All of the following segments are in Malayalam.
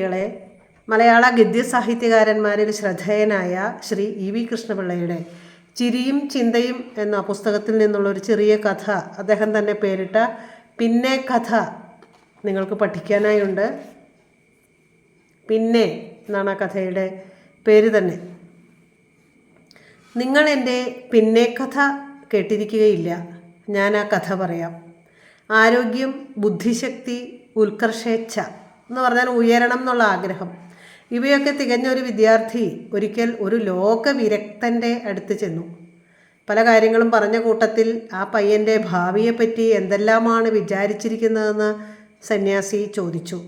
ളെ മലയാള ഗദ്യ സാഹിത്യകാരന്മാരിൽ ശ്രദ്ധേയനായ ശ്രീ ഇ വി കൃഷ്ണപിള്ളയുടെ ചിരിയും ചിന്തയും എന്ന പുസ്തകത്തിൽ നിന്നുള്ള ഒരു ചെറിയ കഥ അദ്ദേഹം തന്നെ പേരിട്ട പിന്നെ കഥ നിങ്ങൾക്ക് പഠിക്കാനായുണ്ട്. പിന്നെ എന്നാണ് ആ കഥയുടെ പേര് തന്നെ. നിങ്ങൾ എന്റെ പിന്നെ കഥ കേട്ടിരിക്കുകയില്ല. ഞാൻ ആ കഥ പറയാം. ആരോഗ്യം ബുദ്ധിശക്തി ഉത്കർഷേച്ഛ എന്ന് പറഞ്ഞാൽ ഉയരണം എന്നുള്ള ആഗ്രഹം. ഇവയൊക്കെ തികഞ്ഞ ഒരു വിദ്യാർത്ഥി ഒരിക്കൽ ഒരു ലോക ലോകവിരക്തന്റെ അടുത്ത് ചെന്നു. പല കാര്യങ്ങളും പറഞ്ഞ കൂട്ടത്തിൽ ആ പയ്യന്റെ ഭാവിയെപ്പറ്റി എന്തെല്ലാമാണ് വിചാരിച്ചിരിക്കുന്നതെന്ന് സന്യാസി ചോദിച്ചു.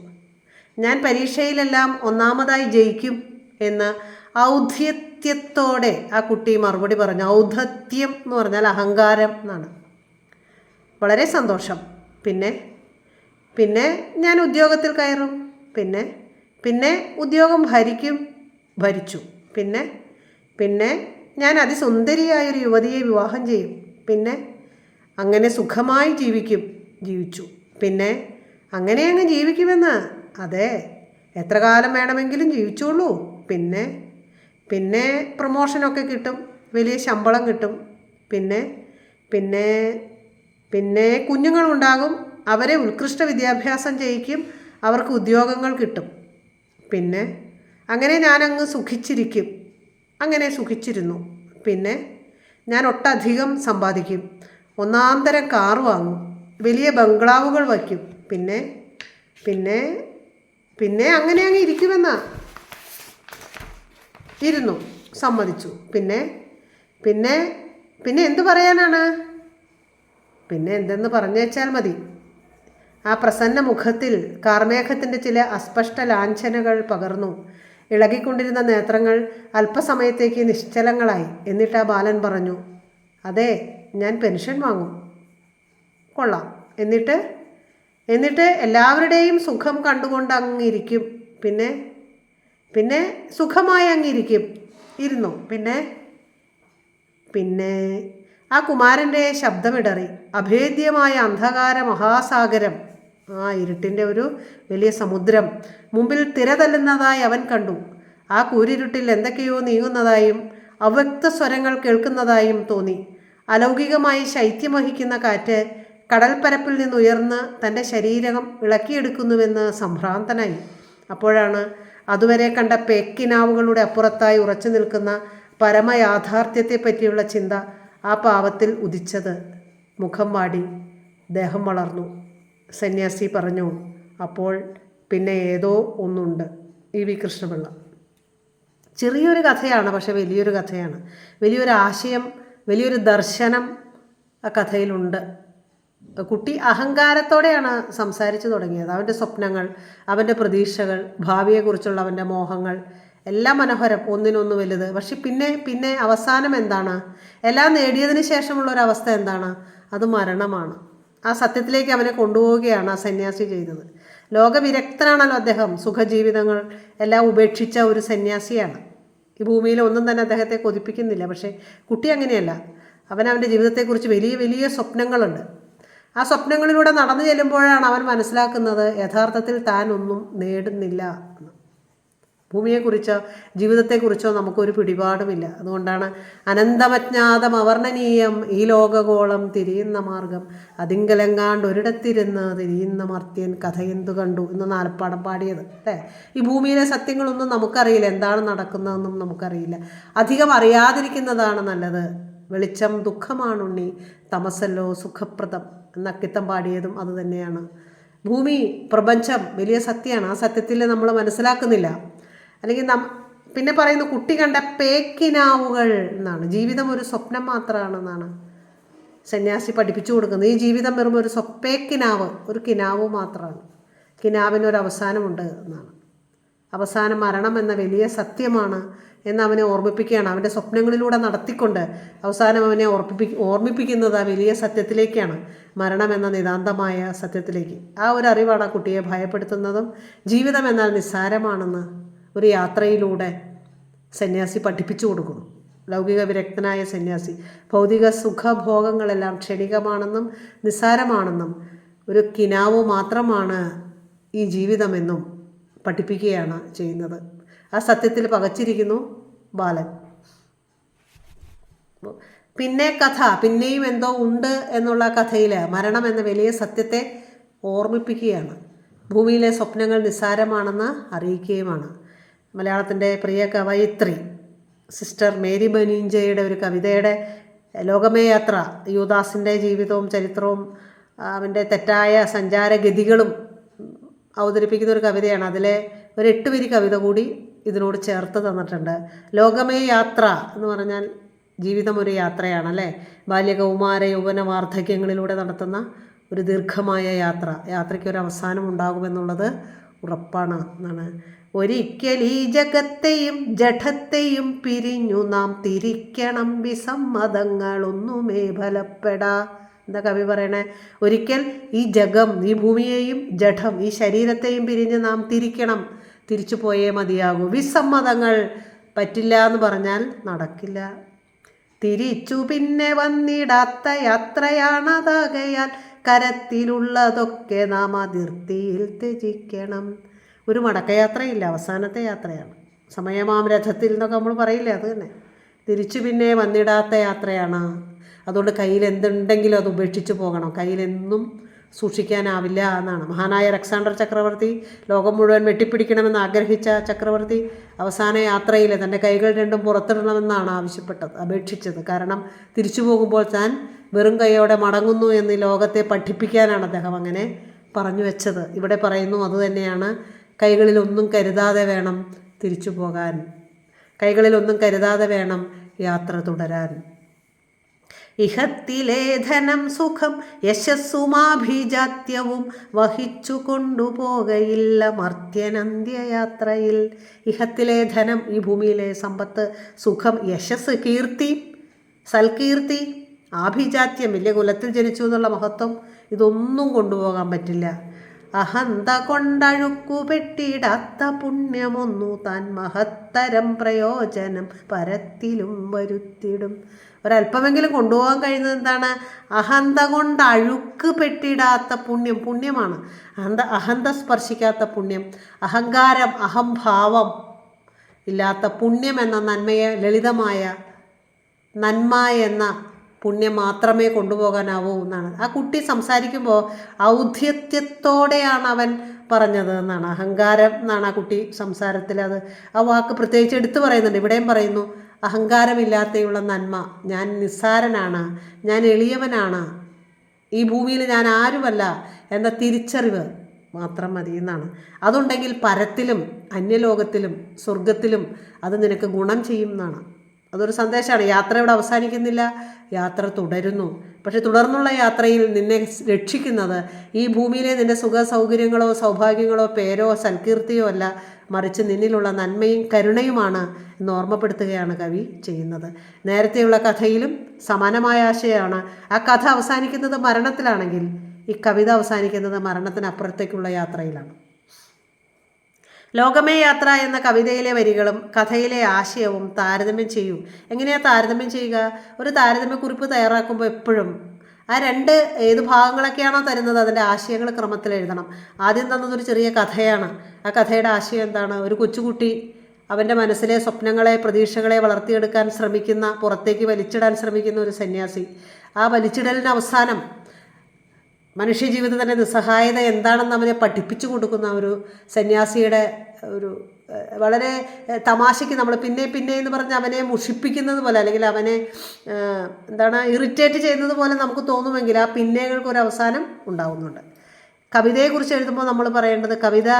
ഞാൻ പരീക്ഷയിലെല്ലാം ഒന്നാമതായി ജയിക്കും എന്ന് ഔദ്ധ്യത്യത്തോടെ ആ കുട്ടി മറുപടി പറഞ്ഞു. ഔദ്ധത്യം എന്ന് പറഞ്ഞാൽ അഹങ്കാരം എന്നാണ്. വളരെ സന്തോഷം. പിന്നെ പിന്നെ ഞാൻ ഉദ്യോഗത്തിൽ കയറും. പിന്നെ പിന്നെ ഉദ്യോഗം ഭരിക്കും ഭരിച്ചു. പിന്നെ പിന്നെ ഞാൻ അതിസുന്ദരിയായൊരു യുവതിയെ വിവാഹം ചെയ്യും. പിന്നെ അങ്ങനെ സുഖമായി ജീവിക്കും ജീവിച്ചു. പിന്നെ അങ്ങനെ അങ്ങ് ജീവിക്കുമെന്ന്. അതെ എത്ര കാലം വേണമെങ്കിലും ജീവിച്ചോളൂ. പിന്നെ പിന്നെ പ്രൊമോഷനൊക്കെ കിട്ടും വലിയ ശമ്പളം കിട്ടും. പിന്നെ പിന്നെ പിന്നെ കുഞ്ഞുങ്ങളുണ്ടാകും. അവരെ ഉത്കൃഷ്ട വിദ്യാഭ്യാസം ചെയ്യിക്കും അവർക്ക് ഉദ്യോഗങ്ങൾ കിട്ടും. പിന്നെ അങ്ങനെ ഞാനങ്ങ് സുഖിച്ചിരിക്കും. അങ്ങനെ സുഖിച്ചിരുന്നു. പിന്നെ ഞാൻ ഒട്ടധികം സമ്പാദിക്കും. ഒന്നാം തരം കാർ വാങ്ങും. വലിയ ബംഗ്ലാവുകൾ വയ്ക്കും. പിന്നെ പിന്നെ പിന്നെ അങ്ങനെ അങ്ങ് ഇരിക്കുമെന്നാ. ഇരുന്നു സമ്മതിച്ചു. പിന്നെ പിന്നെ പിന്നെ എന്ത് പറയാനാണ്? പിന്നെ എന്തെന്ന് പറഞ്ഞു വെച്ചാൽ മതി. ആ പ്രസന്ന മുഖത്തിൽ കാർമേഘത്തിന്റെ ചില അസ്പഷ്ട ലാഞ്ചനകൾ പകർന്നു. ഇളകിക്കൊണ്ടിരുന്ന നേത്രങ്ങൾ അല്പസമയത്തേക്ക് നിശ്ചലങ്ങളായി. എന്നിട്ട് ആ ബാലൻ പറഞ്ഞു അതെ ഞാൻ പെൻഷൻ വാങ്ങും. കൊള്ളാം. എന്നിട്ട്? എന്നിട്ട് എല്ലാവരുടെയും സുഖം കണ്ടുകൊണ്ട് അങ്ങിരിക്കും. പിന്നെ? പിന്നെ സുഖമായി അങ്ങിരിക്കും. ഇരുന്നു. പിന്നെ? പിന്നെ ആ കുമാരന്റെ ശബ്ദമിടറി. അഭേദ്യമായ അന്ധകാര മഹാസാഗരം. ആ ഇരുട്ടിന്റെ ഒരു വലിയ സമുദ്രം. മുമ്പിൽ തിര തല്ലുന്നതായി അവൻ കണ്ടു. ആ കൂരിരുട്ടിൽ എന്തൊക്കെയോ നീങ്ങുന്നതായും അവ്യക്ത സ്വരങ്ങൾ കേൾക്കുന്നതായും തോന്നി. അലൗകികമായി ശൈത്യം വഹിക്കുന്ന കാറ്റ് കടൽപ്പരപ്പിൽ നിന്നുയർന്ന് തന്റെ ശരീരം ഇളക്കിയെടുക്കുന്നുവെന്ന് സംഭ്രാന്തനായി. അപ്പോഴാണ് അതുവരെ കണ്ട പേക്കിനാവുകളുടെ അപ്പുറത്തായി ഉറച്ചു നിൽക്കുന്ന പരമയാഥാർത്ഥ്യത്തെപ്പറ്റിയുള്ള ചിന്ത ആ പാവത്തിൽ ഉദിച്ചത് മുഖം വാടി ദേഹം വളർന്നു. സന്യാസി പറഞ്ഞു അപ്പോൾ പിന്നെ ഏതോ ഒന്നുണ്ട് ഇ വി കൃഷ്ണപിള്ള ചെറിയൊരു കഥയാണ് പക്ഷെ വലിയൊരു കഥയാണ്. വലിയൊരു ആശയം വലിയൊരു ദർശനം ആ കഥയിലുണ്ട്. കുട്ടി അഹങ്കാരത്തോടെയാണ് സംസാരിച്ചു തുടങ്ങിയത്. അവന്റെ സ്വപ്നങ്ങൾ അവന്റെ പ്രതീക്ഷകൾ ഭാവിയെക്കുറിച്ചുള്ള അവന്റെ മോഹങ്ങൾ എല്ലാം മനോഹരം ഒന്നിനൊന്ന് വലുത്. പക്ഷെ പിന്നെ പിന്നെ അവസാനം എന്താണ്? എല്ലാം നേടിയതിന് ശേഷമുള്ള ഒരു അവസ്ഥ എന്താണ്? അത് മരണമാണ്. ആ സത്യത്തിലേക്ക് അവനെ കൊണ്ടുപോവുകയാണ് ആ സന്യാസി ചെയ്തത്. ലോകവിരക്തനാണല്ലോ അദ്ദേഹം. സുഖജീവിതങ്ങൾ എല്ലാം ഉപേക്ഷിച്ച ഒരു സന്യാസിയാണ്. ഈ ഭൂമിയിൽ ഒന്നും തന്നെ അദ്ദേഹത്തെ കൊതിപ്പിക്കുന്നില്ല. പക്ഷേ കുട്ടി അങ്ങനെയല്ല. അവൻ അവന്റെ ജീവിതത്തെക്കുറിച്ച് വലിയ വലിയ സ്വപ്നങ്ങളുണ്ട്. ആ സ്വപ്നങ്ങളിലൂടെ നടന്നു ചെല്ലുമ്പോഴാണ് അവൻ മനസ്സിലാക്കുന്നത് യഥാർത്ഥത്തിൽ താൻ ഒന്നും നേടുന്നില്ല. ഭൂമിയെക്കുറിച്ചോ ജീവിതത്തെക്കുറിച്ചോ നമുക്കൊരു പിടിപാടുമില്ല. അതുകൊണ്ടാണ് അനന്തമജ്ഞാതം അവർണനീയം ഈ ലോകഗോളം തിരിയുന്ന മാർഗം. അതിങ്കലെങ്ങാണ്ട് ഒരിടത്തിരുന്ന് തിരിയുന്ന മർത്യൻ കഥയെന്തു കണ്ടു എന്ന് നാലപ്പാടം പാടിയത് അല്ലേ? ഈ ഭൂമിയിലെ സത്യങ്ങളൊന്നും നമുക്കറിയില്ല എന്താണ് നടക്കുന്നതെന്നും നമുക്കറിയില്ല. അധികം അറിയാതിരിക്കുന്നതാണ് നല്ലത്. വെളിച്ചം ദുഃഖമാണുണ്ണി തമസല്ലോ സുഖപ്രദം എന്നക്കിത്തം പാടിയതും അതുതന്നെയാണ് ഭൂമി പ്രപഞ്ചം വലിയ സത്യമാണ്. ആ സത്യത്തിൽ നമ്മൾ മനസ്സിലാക്കുന്നില്ല. അല്ലെങ്കിൽ നം പിന്നെ പറയുന്നു കുട്ടി കണ്ട പേക്കിനാവുകൾ എന്നാണ്. ജീവിതം ഒരു സ്വപ്നം മാത്രമാണെന്നാണ് സന്യാസി പഠിപ്പിച്ചു കൊടുക്കുന്നത്. ഈ ജീവിതം വെറും ഒരു സ്വപ്പേക്കിനാവ് ഒരു കിനാവ് മാത്രമാണ്. കിനാവിനൊരു അവസാനമുണ്ട് എന്നാണ്. അവസാനം മരണം എന്ന വലിയ സത്യമാണ് എന്ന് അവനെ ഓർമ്മിപ്പിക്കുകയാണ്. അവന്റെ സ്വപ്നങ്ങളിലൂടെ നടത്തിക്കൊണ്ട് അവസാനം അവനെ ഓർമ്മിപ്പി ഓർമ്മിപ്പിക്കുന്നത് ആ വലിയ സത്യത്തിലേക്കാണ്. മരണം എന്ന നിതാന്തമായ സത്യത്തിലേക്ക്. ആ ഒരു അറിവാണ് ആ കുട്ടിയെ ഭയപ്പെടുത്തുന്നതും ജീവിതം എന്നാൽ നിസ്സാരമാണെന്ന് ഒരു യാത്രയിലൂടെ സന്യാസി പഠിപ്പിച്ചു കൊടുക്കുന്നു ലൗകിക വിരക്തനായ സന്യാസി. ഭൗതിക സുഖഭോഗങ്ങളെല്ലാം ക്ഷണികമാണെന്നും നിസ്സാരമാണെന്നും ഒരു കിനാവ് മാത്രമാണ് ഈ ജീവിതമെന്നും പഠിപ്പിക്കുകയാണ് ചെയ്യുന്നത്. ആ സത്യത്തിൽ പകച്ചിരിക്കുന്നു ബാലൻ. പിന്നെ കഥ. പിന്നെയും എന്തോ ഉണ്ട് എന്നുള്ള കഥയിൽ മരണം എന്ന വലിയ സത്യത്തെ ഓർമ്മിപ്പിക്കുകയാണ്. ഭൂമിയിലെ സ്വപ്നങ്ങൾ നിസ്സാരമാണെന്ന് അറിയിക്കുകയുമാണ്. മലയാളത്തിന്റെ പ്രിയ കവയിത്രി സിസ്റ്റർ മേരി ബനീഞ്ചയുടെ ഒരു കവിതയുടെ ലോകമേ യാത്ര യുദാസിന്റെ ജീവിതവും ചരിത്രവും അവന്റെ തെറ്റായ സഞ്ചാരഗതികളും അവതരിപ്പിക്കുന്ന ഒരു കവിതയാണ്. അതിലെ ഒരു എട്ട് വരി കവിത കൂടി ഇതിനോട് ചേർത്ത് തന്നിട്ടുണ്ട്. ലോകമേ യാത്ര എന്ന് പറഞ്ഞാൽ ജീവിതം ഒരു യാത്രയാണ് അല്ലേ? ബാല്യകൗമാര യൗവന വാർദ്ധക്യങ്ങളിലൂടെ നടത്തുന്ന ഒരു ദീർഘമായ യാത്ര. യാത്രയ്ക്ക് ഒരു അവസാനം ഉണ്ടാകുമെന്നുള്ളത് ഉറപ്പാണ് എന്നാണ് ഒരിക്കൽ ഈ ജഗത്തെയും ജഠത്തെയും പിരിഞ്ഞു നാം തിരിക്കണം. വിസമ്മതങ്ങളൊന്നുമേ ഫലപ്പെടാ. എന്താ കവി പറയണേ? ഒരിക്കൽ ഈ ജഗം ഈ ഭൂമിയെയും ജഠം ഈ ശരീരത്തെയും പിരിഞ്ഞ് നാം തിരിക്കണം. തിരിച്ചു പോയേ മതിയാകൂ. വിസമ്മതങ്ങൾ പറ്റില്ല എന്ന് പറഞ്ഞാൽ നടക്കില്ല. തിരിച്ചു പിന്നെ വന്നിടാത്ത യാത്രയാണതാകയാൽ കരത്തിലുള്ളതൊക്കെ നാം അതിർത്തിയിൽ ത്യജിക്കണം. ഒരു മടക്കയാത്രയില്ല അവസാനത്തെ യാത്രയാണ്. സമയമാം രഥത്തിൽ എന്നൊക്കെ നമ്മൾ പറയില്ലേ അത് തന്നെ. തിരിച്ചു പിന്നെ വന്നിടാത്ത യാത്രയാണ്. അതുകൊണ്ട് കയ്യിൽ എന്തുണ്ടെങ്കിലും അത് ഉപേക്ഷിച്ച് പോകണം. കയ്യിലെന്നും സൂക്ഷിക്കാനാവില്ല എന്നാണ്. മഹാനായ അലക്സാണ്ടർ ചക്രവർത്തി ലോകം മുഴുവൻ വെട്ടിപ്പിടിക്കണമെന്ന് ആഗ്രഹിച്ച ചക്രവർത്തി അവസാന യാത്രയിൽ തന്റെ കൈകൾ രണ്ടും പുറത്തിടണമെന്നാണ് ആവശ്യപ്പെട്ടത് അപേക്ഷിച്ചത്. കാരണം തിരിച്ചു പോകുമ്പോൾ താൻ വെറും കൈയോടെ മടങ്ങുന്നു എന്ന് ലോകത്തെ പഠിപ്പിക്കാനാണ് അദ്ദേഹം അങ്ങനെ പറഞ്ഞു വെച്ചത്. ഇവിടെ പറയുന്നു അതുതന്നെയാണ് കൈകളിലൊന്നും കരുതാതെ വേണം തിരിച്ചു പോകാൻ. കൈകളിലൊന്നും കരുതാതെ വേണം യാത്ര തുടരാൻ. ഇഹത്തിലെ ധനം സുഖം യശസ്സുമാഭിജാത്യവും വഹിച്ചു കൊണ്ടുപോകയില്ല മർത്യനന്ത്യയാത്രയിൽ. ഇഹത്തിലെ ധനം ഈ ഭൂമിയിലെ സമ്പത്ത് സുഖം യശസ് കീർത്തി സൽകീർത്തി ആഭിജാത്യം വലിയ കുലത്തിൽ ജനിച്ചു എന്നുള്ള മഹത്വം ഇതൊന്നും കൊണ്ടുപോകാൻ പറ്റില്ല. അഹന്ത കൊണ്ടഴുക്കു പെട്ടിടാത്ത പുണ്യമൊന്നു താൻ മഹത്തരം പ്രയോജനം പരത്തിലും വരുത്തിടും. ഒരല്പമെങ്കിലും കൊണ്ടുപോകാൻ കഴിയുന്നത് എന്താണ്? അഹന്ത കൊണ്ട് അഴുക്ക് പെട്ടിടാത്ത പുണ്യം. പുണ്യമാണ്. അഹന്ത അഹന്ത സ്പർശിക്കാത്ത പുണ്യം. അഹങ്കാരം അഹംഭാവം ഇല്ലാത്ത പുണ്യം എന്ന നന്മയെ ലളിതമായ നന്മ എന്ന പുണ്യം മാത്രമേ കൊണ്ടുപോകാനാവൂ എന്നാണ്. ആ കുട്ടി സംസാരിക്കുമ്പോൾ ഔദ്ധ്യത്യത്തോടെയാണ് അവൻ പറഞ്ഞത് എന്നാണ്. അഹങ്കാരം എന്നാണ് ആ കുട്ടി സംസാരത്തിൽ അത് ആ വാക്ക് പ്രത്യേകിച്ച് എടുത്തു പറയുന്നുണ്ട്. ഇവിടെയും പറയുന്നു അഹങ്കാരമില്ലാത്തയുള്ള നന്മ. ഞാൻ നിസ്സാരനാണ്. ഞാൻ എളിയവനാണ്. ഈ ഭൂമിയിൽ ഞാൻ ആരുമല്ല എന്ന തിരിച്ചറിവ് മാത്രം മതി എന്നാണ്. അതുണ്ടെങ്കിൽ പരത്തിലും അന്യലോകത്തിലും സ്വർഗത്തിലും അത് നിനക്ക് ഗുണം ചെയ്യും എന്നാണ്. അതൊരു സന്ദേശമാണ്. യാത്ര ഇവിടെ അവസാനിക്കുന്നില്ല യാത്ര തുടരുന്നു. പക്ഷെ തുടർന്നുള്ള യാത്രയിൽ നിന്നെ രക്ഷിക്കുന്നത് ഈ ഭൂമിയിലെ നിന്റെ സുഖ സൗകര്യങ്ങളോ സൗഭാഗ്യങ്ങളോ പേരോ സൽകീർത്തിയോ അല്ല മറിച്ച് നിന്നിലുള്ള നന്മയും കരുണയുമാണ് എന്ന് ഓർമ്മപ്പെടുത്തുകയാണ് കവി ചെയ്യുന്നത്. നേരത്തെയുള്ള കഥയിലും സമാനമായ ആശയമാണ്. ആ കഥ അവസാനിക്കുന്നത് മരണത്തിലാണെങ്കിൽ ഈ കവിത അവസാനിക്കുന്നത് മരണത്തിനപ്പുറത്തേക്കുള്ള യാത്രയിലാണ്. ലോകമേ യാത്ര എന്ന കവിതയിലെ വരികളും കഥയിലെ ആശയവും താരതമ്യം ചെയ്യൂ. എങ്ങനെയാണ് താരതമ്യം ചെയ്യുക? ഒരു താരതമ്യക്കുറിപ്പ് തയ്യാറാക്കുമ്പോൾ എപ്പോഴും ആ രണ്ട് ഏത് ഭാഗങ്ങളൊക്കെയാണോ തരുന്നത് അതിന്റെ ആശയങ്ങൾ ക്രമത്തിൽ എഴുതണം. ആദ്യം തന്നതൊരു ചെറിയ കഥയാണ്. ആ കഥയുടെ ആശയം എന്താണ്? ഒരു കൊച്ചുകുട്ടി അവന്റെ മനസ്സിലെ സ്വപ്നങ്ങളെ പ്രതീക്ഷകളെ വളർത്തിയെടുക്കാൻ ശ്രമിക്കുന്ന പുറത്തേക്ക് വലിച്ചിടാൻ ശ്രമിക്കുന്ന ഒരു സന്യാസി. ആ വലിച്ചിടലിന് അവസാനം മനുഷ്യജീവിതത്തിന്റെ നിസ്സഹായത എന്താണെന്ന് അവനെ പഠിപ്പിച്ചു കൊടുക്കുന്ന ഒരു സന്യാസിയുടെ ഒരു വളരെ തമാശയ്ക്ക് നമ്മൾ പിന്നെ പിന്നെ എന്ന് പറഞ്ഞ് അവനെ മുഷിപ്പിക്കുന്നത് പോലെ അല്ലെങ്കിൽ അവനെ എന്താണ് ഇറിറ്റേറ്റ് ചെയ്യുന്നത് പോലെ നമുക്ക് തോന്നുമെങ്കിൽ ആ പിന്നെകൾക്ക് ഒരു അവസാനം ഉണ്ടാവുന്നുണ്ട്. കവിതയെക്കുറിച്ച് എഴുതുമ്പോൾ നമ്മൾ പറയേണ്ടത് കവിത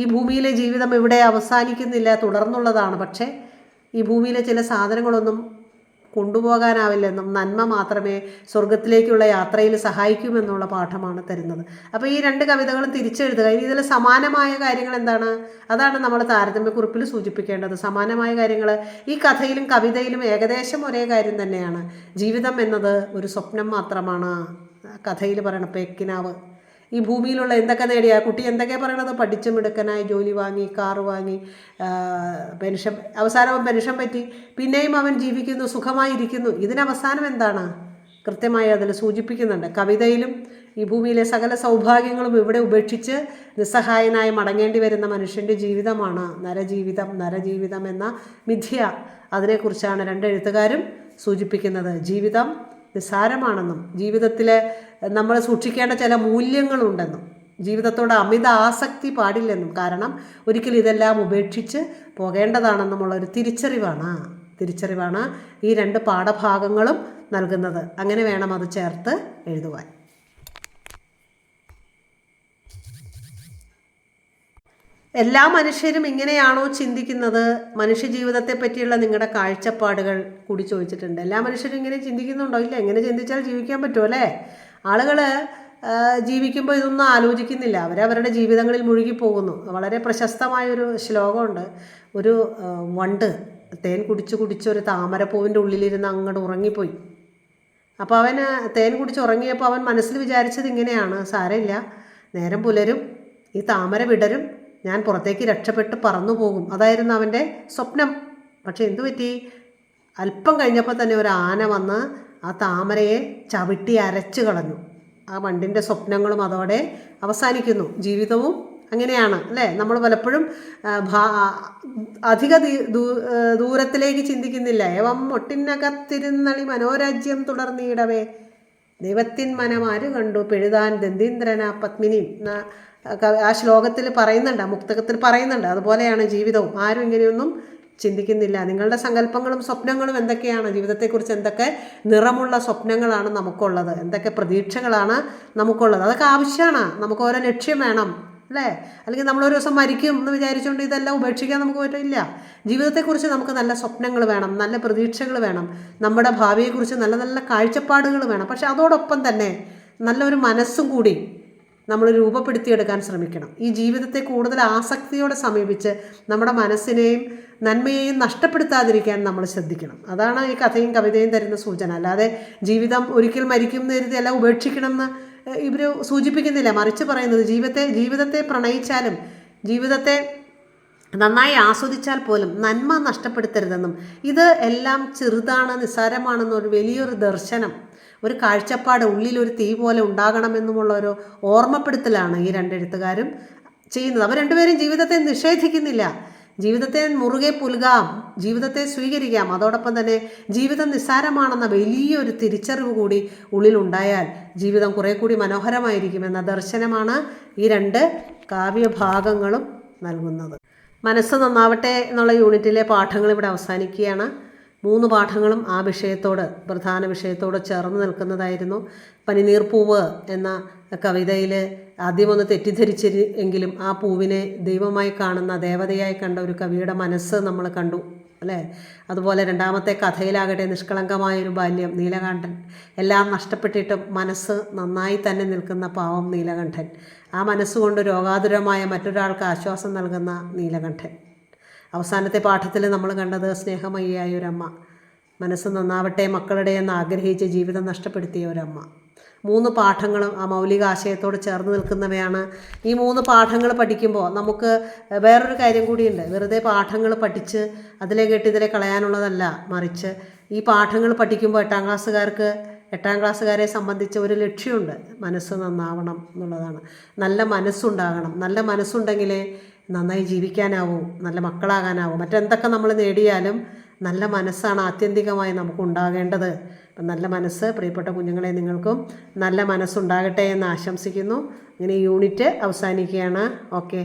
ഈ ഭൂമിയിലെ ജീവിതം ഇവിടെ അവസാനിക്കുന്നില്ല തുടർന്നുള്ളതാണ്. പക്ഷേ ഈ ഭൂമിയിലെ ചില സാധനങ്ങളൊന്നും കൊണ്ടുപോകാനാവില്ലെന്നും നന്മ മാത്രമേ സ്വർഗത്തിലേക്കുള്ള യാത്രയിൽ സഹായിക്കുമെന്നുള്ള പാഠമാണ് തരുന്നത്. അപ്പോൾ ഈ രണ്ട് കവിതകളും തിരിച്ചെഴുതുക. ഇനി ഇതിൽ സമാനമായ കാര്യങ്ങൾ എന്താണ്? അതാണ് നമ്മൾ താരതമ്യക്കുറിപ്പിൽ സൂചിപ്പിക്കേണ്ടത്. സമാനമായ കാര്യങ്ങൾ ഈ കഥയിലും കവിതയിലും ഏകദേശം ഒരേ കാര്യം തന്നെയാണ്. ജീവിതം എന്നത് ഒരു സ്വപ്നം മാത്രമാണ്. കഥയിൽ പറയണ പേക്കിനാവ്. ഈ ഭൂമിയിലുള്ള എന്തൊക്കെ നേടിയ കുട്ടി എന്തൊക്കെ പറയണത്? പഠിച്ച് മിടുക്കനായി ജോലി വാങ്ങി കാറ് വാങ്ങി പെൻഷൻ അവസാനം പെൻഷൻ പറ്റി. പിന്നെയും അവൻ ജീവിക്കുന്നു സുഖമായിരിക്കുന്നു. ഇതിനവസാനം എന്താണ്? കൃത്യമായി അതിൽ സൂചിപ്പിക്കുന്നുണ്ട്. കവിതയിലും ഈ ഭൂമിയിലെ സകല സൗഭാഗ്യങ്ങളും ഇവിടെ ഉപേക്ഷിച്ച് നിസ്സഹായനായി മടങ്ങേണ്ടി വരുന്ന മനുഷ്യന്റെ ജീവിതമാണ് നരജീവിതം. നരജീവിതം എന്ന മിഥ്യ അതിനെക്കുറിച്ചാണ് രണ്ട് എഴുത്തുകാരും സൂചിപ്പിക്കുന്നത്. ജീവിതം നിസ്സാരമാണെന്നും ജീവിതത്തിലെ നമ്മൾ സൂക്ഷിക്കേണ്ട ചില മൂല്യങ്ങളുണ്ടെന്നും ജീവിതത്തോട് അമിത ആസക്തി പാടില്ലെന്നും. കാരണം ഒരിക്കലും ഇതെല്ലാം ഉപേക്ഷിച്ച് പോകേണ്ടതാണെന്നുമുള്ള ഒരു തിരിച്ചറിവാണ്. തിരിച്ചറിവാണ് ഈ രണ്ട് പാഠഭാഗങ്ങളും നൽകുന്നത്. അങ്ങനെ വേണം അത് ചേർത്ത് എഴുതുവാൻ. എല്ലാ മനുഷ്യരും ഇങ്ങനെയാണോ ചിന്തിക്കുന്നത്? മനുഷ്യ ജീവിതത്തെ പറ്റിയുള്ള നിങ്ങളുടെ കാഴ്ചപ്പാടുകൾ കൂടി ചോദിച്ചിട്ടുണ്ട്. എല്ലാ മനുഷ്യരും ഇങ്ങനെ ചിന്തിക്കുന്നുണ്ടോ? ഇല്ല എങ്ങനെ ചിന്തിച്ചാൽ ജീവിക്കാൻ പറ്റുമോ അല്ലേ? ആളുകൾ ജീവിക്കുമ്പോൾ ഇതൊന്നും ആലോചിക്കുന്നില്ല. അവരവരുടെ ജീവിതങ്ങളിൽ മുഴുകി പോകുന്നു വളരെ പ്രശസ്തമായൊരു ശ്ലോകമുണ്ട്. ഒരു വണ്ട് തേൻ കുടിച്ച് കുടിച്ച് ഒരു താമരപ്പൂവിന്റെ ഉള്ളിലിരുന്ന് അങ്ങോട്ട് ഉറങ്ങിപ്പോയി. അപ്പോൾ അവന് തേൻ കുടിച്ച് ഉറങ്ങിയപ്പോൾ അവൻ മനസ്സിൽ വിചാരിച്ചത് ഇങ്ങനെയാണ്. സാരമില്ല. നേരം പുലരും ഈ താമര വിടരും ഞാൻ പുറത്തേക്ക് രക്ഷപ്പെട്ട് പറന്നു പോകും. അതായിരുന്നു അവന്റെ സ്വപ്നം. പക്ഷേ എന്തു പറ്റി അല്പം കഴിഞ്ഞപ്പോൾ തന്നെ ഒരു ആന വന്ന് ആ താമരയെ ചവിട്ടി അരച്ചു കളഞ്ഞു. ആ വണ്ടിന്റെ സ്വപ്നങ്ങളും അതോടെ അവസാനിക്കുന്നു. ജീവിതവും അങ്ങനെയാണ് അല്ലേ? നമ്മൾ പലപ്പോഴും അധിക ദൂരത്തിലേക്ക് ചിന്തിക്കുന്നില്ല. ഏവം ഒട്ടിനകത്തിരുന്നളി മനോരാജ്യം തുടർന്നിടവേ. ദൈവത്തിൻ മനം ആര് കണ്ടു? പെഴുതാൻ ദന്തീന്ദ്രന പത്മിനി. ആ ശ്ലോകത്തിൽ പറയുന്നുണ്ട് ആ മുക്തകത്തിൽ പറയുന്നുണ്ട്. അതുപോലെയാണ് ജീവിതവും. ആരും ഇങ്ങനെയൊന്നും ചിന്തിക്കുന്നില്ല. നിങ്ങളുടെ സങ്കല്പങ്ങളും സ്വപ്നങ്ങളും എന്തൊക്കെയാണ്? ജീവിതത്തെക്കുറിച്ച് എന്തൊക്കെ നിറമുള്ള സ്വപ്നങ്ങളാണ് നമുക്കുള്ളത്? എന്തൊക്കെ പ്രതീക്ഷകളാണ് നമുക്കുള്ളത്? അതൊക്കെ ആവശ്യമാണ്. നമുക്ക് ഓരോ ലക്ഷ്യം വേണം അല്ലേ? അല്ലെങ്കിൽ നമ്മളൊരു ദിവസം മരിക്കും എന്ന് വിചാരിച്ചുകൊണ്ട് ഇതെല്ലാം ഉപേക്ഷിക്കാൻ നമുക്ക് പറ്റില്ല. ജീവിതത്തെക്കുറിച്ച് നമുക്ക് നല്ല സ്വപ്നങ്ങൾ വേണം നല്ല പ്രതീക്ഷകൾ വേണം. നമ്മുടെ ഭാവിയെക്കുറിച്ച് നല്ല നല്ല കാഴ്ചപ്പാടുകൾ വേണം. പക്ഷെ അതോടൊപ്പം തന്നെ നല്ലൊരു മനസ്സും കൂടി നമ്മൾ രൂപപ്പെടുത്തിയെടുക്കാൻ ശ്രമിക്കണം. ഈ ജീവിതത്തെ കൂടുതൽ ആസക്തിയോടെ സമീപിച്ച് നമ്മുടെ മനസ്സിനെയും നന്മയെയും നഷ്ടപ്പെടുത്താതിരിക്കാൻ നമ്മൾ ശ്രദ്ധിക്കണം. അതാണ് ഈ കഥയും കവിതയും തരുന്ന സൂചന. അല്ലാതെ ജീവിതം ഒരിക്കൽ മരിക്കും എന്ന് കരുതി എല്ലാം ഉപേക്ഷിക്കണം എന്ന് ഇവർ സൂചിപ്പിക്കുന്നില്ല. മറിച്ച് പറയുന്നത് ജീവിതത്തെ ജീവിതത്തെ പ്രണയിച്ചാലും ജീവിതത്തെ നന്നായി ആസ്വദിച്ചാൽ പോലും നന്മ നഷ്ടപ്പെടുത്തരുതെന്നും ഇത് എല്ലാം ചെറുതാണ് നിസ്സാരമാണെന്നൊരു വലിയൊരു ദർശനം ഒരു കാഴ്ചപ്പാട് ഉള്ളിലൊരു തീ പോലെ ഉണ്ടാകണമെന്നുമുള്ള ഒരു ഓർമ്മപ്പെടുത്തലാണ് ഈ രണ്ടെഴുത്തുകാരും ചെയ്യുന്നത്. അവർ രണ്ടുപേരും ജീവിതത്തെ നിഷേധിക്കുന്നില്ല. ജീവിതത്തെ മുറുകെ പുൽകാം ജീവിതത്തെ സ്വീകരിക്കാം. അതോടൊപ്പം തന്നെ ജീവിതം നിസ്സാരമാണെന്ന വലിയൊരു തിരിച്ചറിവ് കൂടി ഉള്ളിലുണ്ടായാൽ ജീവിതം കുറെ കൂടി മനോഹരമായിരിക്കുമെന്ന ദർശനമാണ് ഈ രണ്ട് കാവ്യഭാഗങ്ങളും നൽകുന്നത്. മനസ്സ് നന്നാവട്ടെ എന്നുള്ള യൂണിറ്റിലെ പാഠങ്ങൾ ഇവിടെ അവസാനിക്കുകയാണ്. മൂന്ന് പാഠങ്ങളും ആ വിഷയത്തോട് പ്രധാന വിഷയത്തോട് ചേർന്ന് നിൽക്കുന്നതായിരുന്നു പനിനീർപ്പൂവ് എന്ന കവിതയിൽ ആദ്യമൊന്ന് തെറ്റിദ്ധരിച്ചിരി എങ്കിലും ആ പൂവിനെ ദൈവമായി കാണുന്ന ദേവതയായി കണ്ട ഒരു കവിയുടെ മനസ്സ് നമ്മൾ കണ്ടു അല്ലേ? അതുപോലെ രണ്ടാമത്തെ കഥയിലാകട്ടെ നിഷ്കളങ്കമായൊരു ബാല്യം നീലകണ്ഠൻ. എല്ലാം നഷ്ടപ്പെട്ടിട്ടും മനസ്സ് നന്നായി തന്നെ നിൽക്കുന്ന പാവം നീലകണ്ഠൻ. ആ മനസ്സുകൊണ്ട് രോഗാതുരമായ മറ്റൊരാൾക്ക് ആശ്വാസം നൽകുന്ന നീലകണ്ഠൻ. അവസാനത്തെ പാഠത്തിൽ നമ്മൾ കണ്ടത് സ്നേഹമയ്യായ ഒരമ്മ മനസ്സ് നന്നാവട്ടെ മക്കളുടെ എന്ന് ആഗ്രഹിച്ച് ജീവിതം നഷ്ടപ്പെടുത്തിയ ഒരമ്മ മൂന്ന് പാഠങ്ങളും ആ മൗലിക ആശയത്തോട് ചേർന്ന് നിൽക്കുന്നവയാണ്. ഈ മൂന്ന് പാഠങ്ങൾ പഠിക്കുമ്പോൾ നമുക്ക് വേറൊരു കാര്യം കൂടിയുണ്ട്. വെറുതെ പാഠങ്ങൾ പഠിച്ച് അതിലെ കേട്ട് ഇതിലെ കളയാനുള്ളതല്ല മറിച്ച് ഈ പാഠങ്ങൾ പഠിക്കുമ്പോൾ എട്ടാം ക്ലാസ്സുകാർക്ക് എട്ടാം ക്ലാസ്സുകാരെ സംബന്ധിച്ച് ഒരു ലക്ഷ്യമുണ്ട്. മനസ്സ് നന്നാവണം എന്നുള്ളതാണ്. നല്ല മനസ്സുണ്ടാകണം. നല്ല മനസ്സുണ്ടെങ്കിലേ നന്നായി ജീവിക്കാനാവൂ നല്ല മക്കളാകാനാവൂ. മറ്റെന്തൊക്കെ നമ്മൾ നേടിയാലും നല്ല മനസ്സാണ് ആത്യന്തികമായി നമുക്ക് ഉണ്ടാകേണ്ടത് അപ്പം നല്ല മനസ്സ് പ്രിയപ്പെട്ട കുഞ്ഞുങ്ങളെ നിങ്ങൾക്കും നല്ല മനസ്സുണ്ടാകട്ടെ എന്ന് ആശംസിക്കുന്നു. ഇങ്ങനെ യൂണിറ്റ് അവസാനിക്കുകയാണ്. ഓക്കെ.